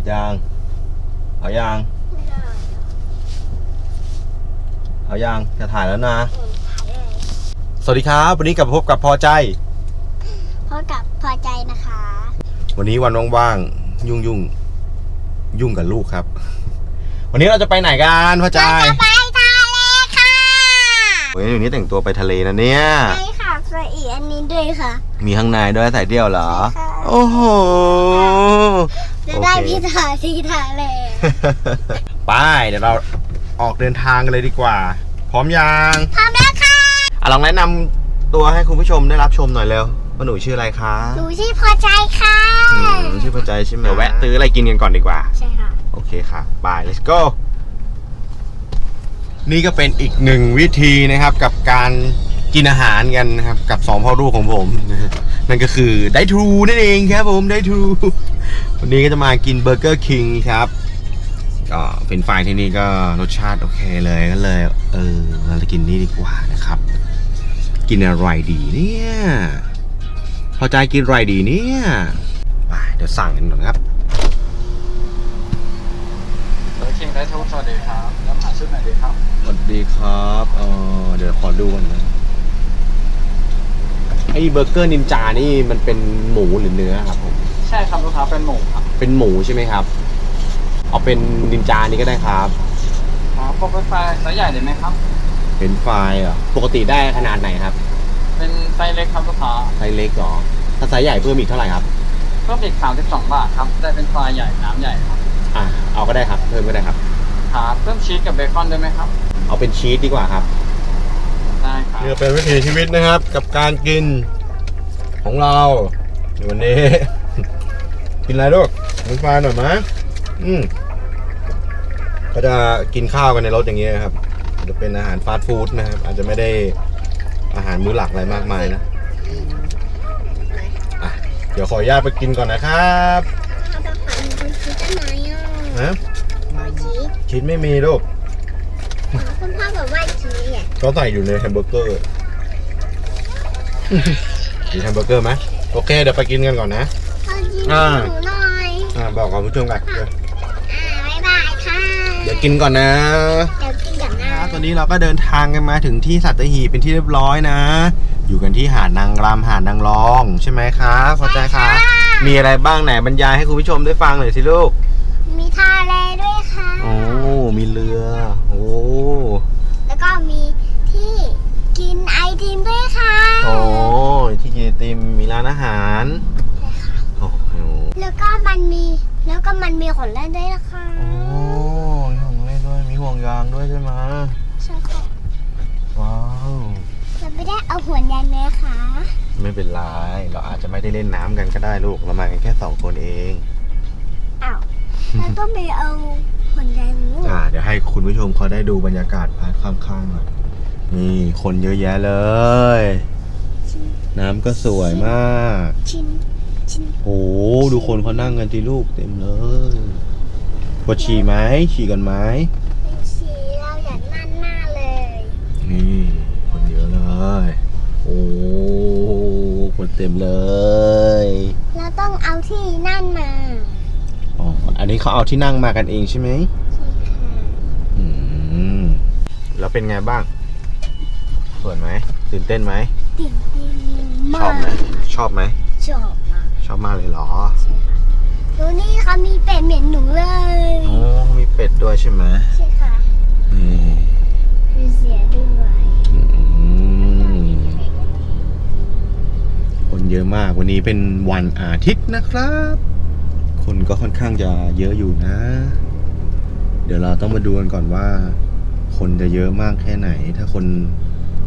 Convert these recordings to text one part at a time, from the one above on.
ร็จยังเอายังไม่ได้เอายังจะถ่ายแล้วนะ เออถ่ายเลยสวัสดีครับ วันนี้กลับมาพบกับพอใจ พบกับพอใจนะคะ วันนี้วันว่างๆ ยุ่งยุ่งๆยุ่งกับลูกครับ วันนี้เราจะไปไหนกันพอใจเราจะไปทะเลค่ะเฮ้ยวันนี้แต่งตัวไปทะเลนะเนี่ย ใช่ค่ะใส่อีกอันนี้ด้วยค่ะ มีข้างในด้วยใส่เดี่ยวเหรอ ใช่ค่ะ โอ้โห จะได้โอเคพิธาที่ทะเลไปเดี๋ยวเราออกเดินทางกันเลยดีกว่า พร้อมยังพร้อมแล้วค่ะอะลองแนะนำตัวให้คุณผู้ชมได้รับชมหน่อยเร็วว่าหนูชื่ออะไรคะหนูชื่อพอใจค่ะอืมชื่อพอใจใช่ไหมเดี๋ยวแวะซื้ออะไรกินกันก่อนดีกว่า ใช่ค่ะ โอเคค่ะบาย let's go นี่ก็เป็นอีกหนึ่งวิธีนะครับกับการกินอาหารกันนะครับ กับสองพ่อลูกของผมนะฮะนั่นก็คือได้ทูนั่นเองครับผมได้ทู วันนี้ก็จะมากินเบอร์เกอร์คิงครับ ก็เป็นไฟรายที่นี่ก็รสชาติโอเคเลยก็เลย เออเราจะกินนี่ดีกว่านะครับ กินอะไรดีเนี่ยพอใจกินอะไรดีเนี่ยไปเดี๋ยวสั่งกันก่อนครับเบอร์คิงได้ทุกสวัสดีครับแล้วหาชุดไหนดีครับสวัสดีครับเออเดี๋ยวขอดูก่อนนะไอ้เบอร์เกอร์นินจานี่มันเป็นหมูหรือเนื้อครับผมใช่ ครับลูกค้าเป็นหมูครับเป็นหมูใช่ไหมครับ เอาเป็นนินจานี่ก็ได้ครับครับพวกเป็นไฟไซส์ใหญ่เลยไหมครับ เป็นไฟล์เหรอะปกติได้ขนาดไหนครับเป็นไซส์เล็กครับลูกค้าไซส์เล็กเหรอถ้าไซส์ใหญ่เพิ่มอีกเท่าไหร่ครับ เพิ่มอีก32บาทครับได้เป็นไฟล์ใหญ่น้ำใหญ่ครับอะเอาก็ได้ครับ เพิ่มก็ได้ครับ ครับเพิ่มชีสกับเบคอนด้วยไหมครับเอาเป็นชีสดีกว่าครับ ได้ครับ นี่เป็นวิถีชีวิตนะครับ กับการกินของเราในวันนี้ กินอะไรลูกมีไฟหน่อยไหมอืมก็จะกินข้าวกันในรถอย่างเงี้ยครับจะเป็นอาหารฟาสต์ฟู้ดนะครับ อาจจะไม่ได้อาหารมื้อหลักอะไรมากมายนะอะเดี๋ยวขออนุญาตไปกินก่อนนะครับถ้าจะฝันคุณคิดได้ไหมอะนะขอชีสชีสไม่มีลูกคุณพ่อบอกว่าชีสอะก็ใส่อยู่ในแฮมเบอร์เกอร์มีแฮมเบอร์เกอร์ไหมโอเค เดี๋ยวไปกินกันก่อนนะ พอชีสอ่าหนูหน่อยอ่าบอกกับผู้ชมกันเดี๋ยวอ่าบ๊ายบายค่ะเดี๋ยวกินก่อนนะ เดี๋ยวกินกับน้า ตอนนี้เราก็เดินทางกันมาถึงที่สัตหีบเป็นที่เรียบร้อยนะ อยู่กันที่หาดนางรำหาดนางรองใช่ไหมครับพอใจครับมีอะไรบ้างไหนบรรยายให้คุณผู้ชมได้ฟังหน่อยสิลูก มีทะเลด้วยค่ะ โอ้ มีเรือ โอ้ แล้วก็มีที่กินไอติมด้วยค่ะ โอ้ที่กินไอติมมีร้านอาหารโอ้โห แล้วก็มันมี แล้วก็ มันมีของเล่นด้วยนะคะโอ้มีของเล่นด้วย มีห่วงยางด้วยใช่ไหมใช่ค่ะว้าวเราไม่ได้เอาหัวยางนะคะไม่เป็นไรเราอาจจะไม่ได้เล่นน้ำกันก็ได้ลูกเรามากันแค่สองคนเองอ้าวเราต้องไปเอาหัวยางนู้นอ่าเดี๋ยวให้คุณผู้ชมเขาได้ดูบรรยากาศพาร์ทข้างๆหน่อยนี่คนเยอะแยะเลย น้ำก็สวยมาก ชิ้นชิ้น โอ้ดูคนเขานั่งกันที่ลูกเต็มเลยปวดฉี่ไหมฉี่กันไหมเป็นสีเราอยากนั่นหน้าเลยนี่คนเยอะเลยโอ้คนเต็มเลย เราต้องเอาที่นั่นมาอ๋ออันนี้เขาเอาที่นั่งมากันเองใช่ไหมใช่ค่ะอืมแล้วเป็นไงบ้างสวยไหมตื่นเต้นไหมติ่งติ่งชมาอบไหมชอบไหมชอบมากช อบมากเลยเหรอดูนี่เขามีเป็ดเหม็นหนูเลยโอ้มีเป็ดด้วยใช่ไหมใช่ค่ะนี่มีเสียด้วยอืมคนเยอะมากวันนี้เป็นวันอาทิตย์นะครับ คนก็ค่อนข้างจะเยอะอยู่นะ เดี๋ยวเราต้องมาดูกันก่อนว่า คนจะเยอะมากแค่ไหน ถ้าคน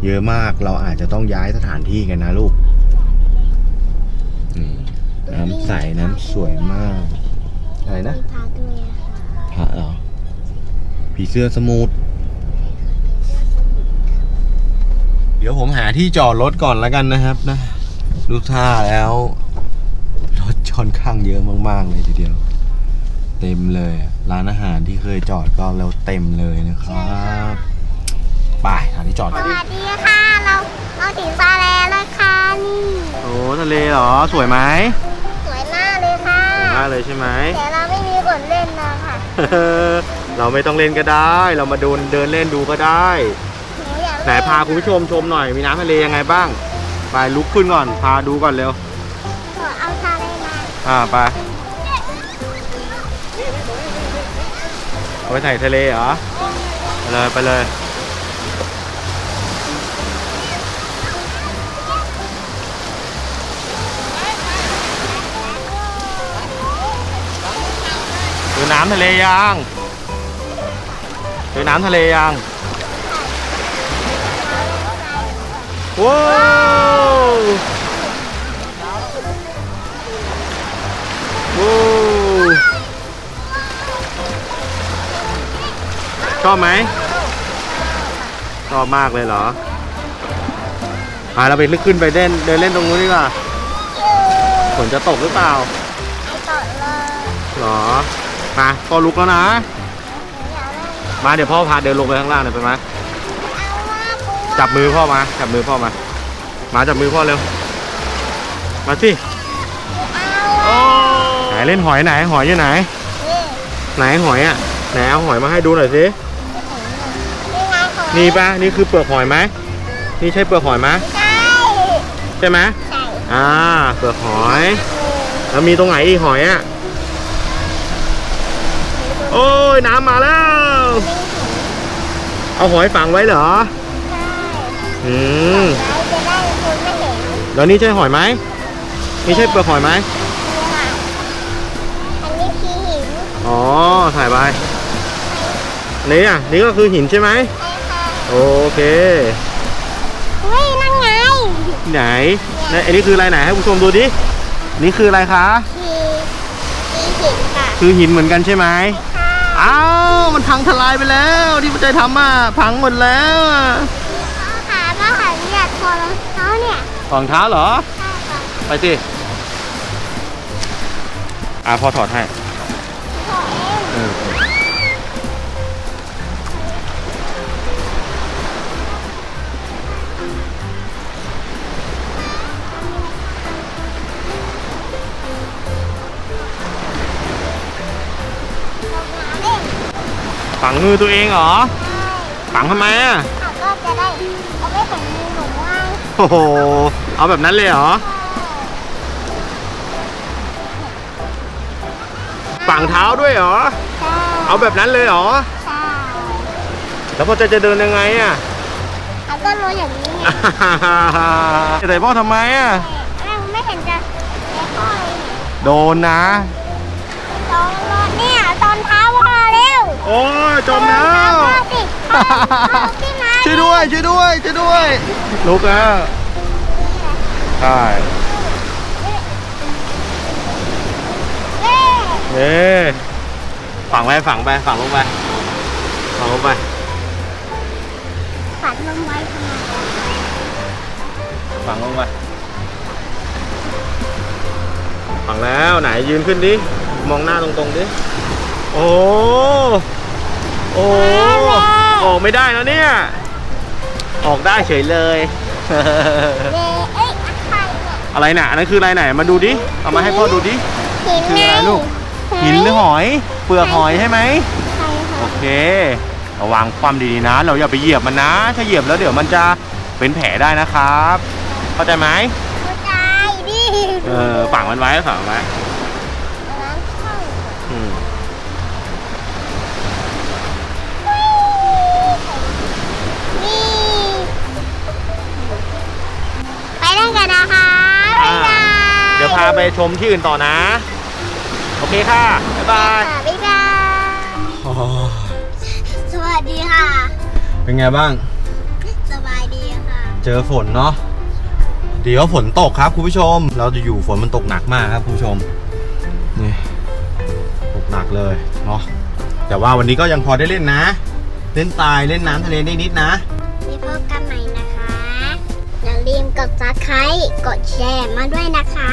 เยอะมากเราอาจจะต้องย้ายสถานที่กันนะลูกนี่ น้ำใสน้ำสวยมาก อะไรนะมีพาด้วยอะค่ะพระเหรอ ผีเสื้อสมุทรเดี๋ยวผมหาที่จอดรถก่อนแล้วกันนะครับนะดูท่าแล้ว รถค่อนข้างเยอะมาก ๆ เลยทีเดียว เต็มเลยอะร้านอาหารที่เคยจอดก็แล้วเต็มเลยนะครับไปหาที่จอดสกันวัสดีค่ะ เราเราถึงซาแลแล้วค่ะนี่โอ้ทะเลเหรอ สวยไหมสวยมาก เลยค่ะสวยมากเลยใช่ไหมแต่เราไม่มีกนเล่นนะคะเราไม่ต้องเล่นก็ได้ เรามาดูเดินเล่นดูก็ได้หนูอยากไหนพาคุณผู้ชมชมหน่อยมีน้ำทะเลยังไงบ้าง ไปลุกขึ้นก่อนพาดูก่อนเร็วหนูเอาทะเลมาอ่าไปเอาไปถ่ายทะเลเหรอไปเลยไปเลย ดูน้ำทะเลยังดูน้ำทะเลยังว้าวว้าวชอบไหมชอบมากเลยเหรออ่าเราไปลึกขึ้นไปเล่นเดินเล่นตรงนู้นดีกว่าฝนจะตกหรือเปล่าไอ้ต่อเลยหรอ มาพ่อลุกแล้วนะหนูอยากเล่นมาเดี๋ยวพ่อพาเดินลงไปข้างล่างหน่อยไปไหมเอาว่าปูจับมือพ่อมา จับมือพ่อมา มาจับมือพ่อเร็ว มาสิเอาไหนเล่นหอยไหนหอยอยู่ไหนนี่ไหนหอยอะไหนเอาหอยมาให้ดูหน่อยสินี่ไงของนี่ปะนี่คือเปลือกหอยไหมนี่ใช่เปลือกหอยไหมใช่ใช่ไหมใช่อ่าเปลือกหอย แล้วมีตรงไหนอีกหอยอะ ยน้ำมาแล้ว เอาหอยฝังไว้เหรอใช่อืมเราจะได้คนไม่เห็นแล้วนี่ใช่หอยไหมนี่ใช่เปลือกหอยไหมนี่ค่ะอันนี้คือหินอ๋อ ถ่ายไปนี่อะ นี่ก็คือหินใช่ไหมใช่ค่ะโอเค เฮ้ย นั่นไง ไหนไหนอันนี้คืออะไรไหนให้ผู้ชมดูดิ นี่คืออะไรคะ คือคือหินค่ะ คือหินเหมือนกันใช่ไหมค่ะ อ้าวมันพังทลายไปแล้วที่พระใจทำอะพังหมดแล้วอะพ่อขาพ่อขาอยากถอดรองเท้าเนี่ยรองเท้าเหรอ ใช่ค่ะไปสิอะพอถอดให้ถอดเองเออ ฝังมือตัวเองเหรอ ฝังทำไมอะเขาก็จะได้เอาไม่เห็นมือหนูว่าโอ้โห เอาแบบนั้นเลยเหรอ ฝังเท้าด้วยเหรอ ใช่เอาแบบนั้นเลยเหรอ ใช่แล้วพอจะจะเดินยังไงอะเขาก็รู้อย่างนี้ไงแต่พ่อทำไมอะ แม่ไม่เห็นจะไม่ค่อยโดนนะ ตอนรถเนี่ยตอนเท้ามาเร็ว โอ้ยจมแล้วตอนเท้ามาสิพ่อพ่อพี่มาช่วยด้วยช่วยด้วยช่วยด้วยลุกแล้วใช่เย้เอ๊ฝังไปฝังไปฝังลงไปฝังลงไปฝันลงไว้ทำไมฝังลงไปฝังแล้วไหนยืนขึ้นดิมองหน้าตรงๆดิ โอ้โอ้ออกไม่ได้แล้วเนี่ย ออกได้เฉยเลยเย้เอ้ยอะไรเนี่ยอะไรน่ะอันนั้นคืออะไรไหนมาดูดิเอามาให้พ่อดูดิหินคืออะไรลูกหินหรือหอย เปลือกหอยใช่ไหมใช่โอค่ะเคระวังความดีๆนะ เราอย่าไปเหยียบมันนะ ถ้าเหยียบแล้วเดี๋ยวมันจะเป็นแผลได้นะครับ เข้าใจไหมเข้าใจดิเออฝังมันไว้ฝังมันไว้ร้านข้าวอืม ไปชมที่อื่นต่อนะ โอเคค่ะ บ๊ายบายค่ะบ๊ายบายสวัสดีค่ะ เป็นไงบ้าง สบายดีค่ะ เจอฝนเนาะ เดี๋ยวฝนตกครับคุณผู้ชม เราจะอยู่ฝนมันตกหนักมากครับคุณผู้ชม นี่ ตกหนักเลยเนาะ แต่ว่าวันนี้ก็ยังพอได้เล่นนะ เล่นทรายเล่นน้ำทะเลได้นิดนะมีพบกันใหม่นะคะ อย่าลืมกดซับสไครต์กดแชร์มาด้วยนะคะ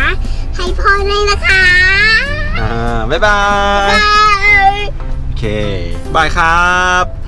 ให้พ่อด้วยนะคะอ่าบ๊ายบาบ๊ายยบาย โอเคบายครับ